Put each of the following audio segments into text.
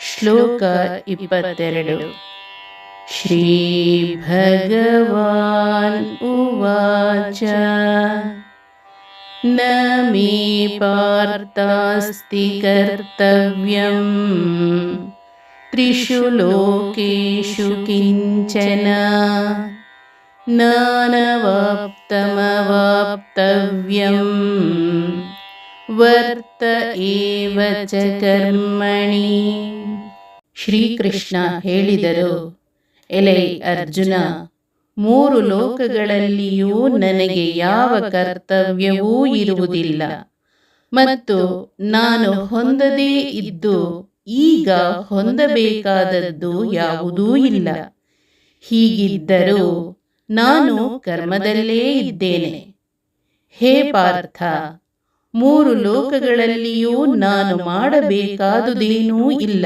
ಶ್ಲೋಕ ಇಪ್ಪತ್ತೆರಡು ಶ್ರೀ ಭಗವಾನ್ ಉವಾಚ न मे पार्थास्ति कर्तव्यम् त्रिषु लोकेषु किञ्चन नानवाप्तमवाप्तव्यम् ವರ್ತ ಏವ ಚ ಕರ್ಮಣಿ ಶ್ರೀಕೃಷ್ಣ ಹೇಳಿದರು, ಎಲೆ ಅರ್ಜುನ, ಮೂರು ಲೋಕಗಳಲ್ಲಿಯೂ ನನಗೆ ಯಾವ ಕರ್ತವ್ಯವೂ ಇರುವುದಿಲ್ಲ. ಮತ್ತು ನಾನು ಹೊಂದದೇ ಇದ್ದು ಈಗ ಹೊಂದಬೇಕಾದದ್ದು ಯಾವುದೂ ಇಲ್ಲ. ಹೀಗಿದ್ದರೂ ನಾನು ಕರ್ಮದಲ್ಲೇ ಇದ್ದೇನೆ. ಹೇ ಪಾರ್ಥ, ಮೂರು ಲೋಕಗಳಲ್ಲಿಯೂ ನಾನು ಮಾಡಬೇಕಾದುದೇನೂ ಇಲ್ಲ.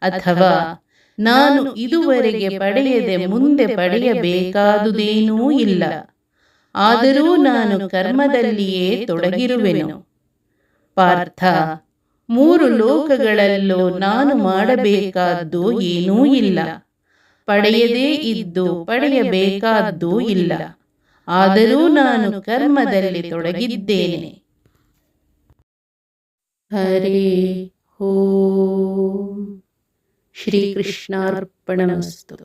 ಅಥವಾ ನಾನು ಇದುವರೆಗೆ ಪಡೆಯದೆ ಮುಂದೆ ಪಡೆಯಬೇಕಾದುದೇನೂ ಇಲ್ಲ. ಆದರೂ ನಾನು ಕರ್ಮದಲ್ಲಿಯೇ ತೊಡಗಿರುವೆನು. ಪಾರ್ಥ, ಮೂರು ಲೋಕಗಳಲ್ಲೂ ನಾನು ಮಾಡಬೇಕಾದ್ದು ಏನೂ ಇಲ್ಲ. ಪಡೆಯದೇ ಇದ್ದು ಪಡೆಯಬೇಕಾದ್ದು ಇಲ್ಲ. ಆದರೂ ನಾನು ಕರ್ಮದಲ್ಲಿ ತೊಡಗಿದ್ದೇನೆ. ಹರಿ ಓಂ श्रीकृष्णार्पणमस्तु.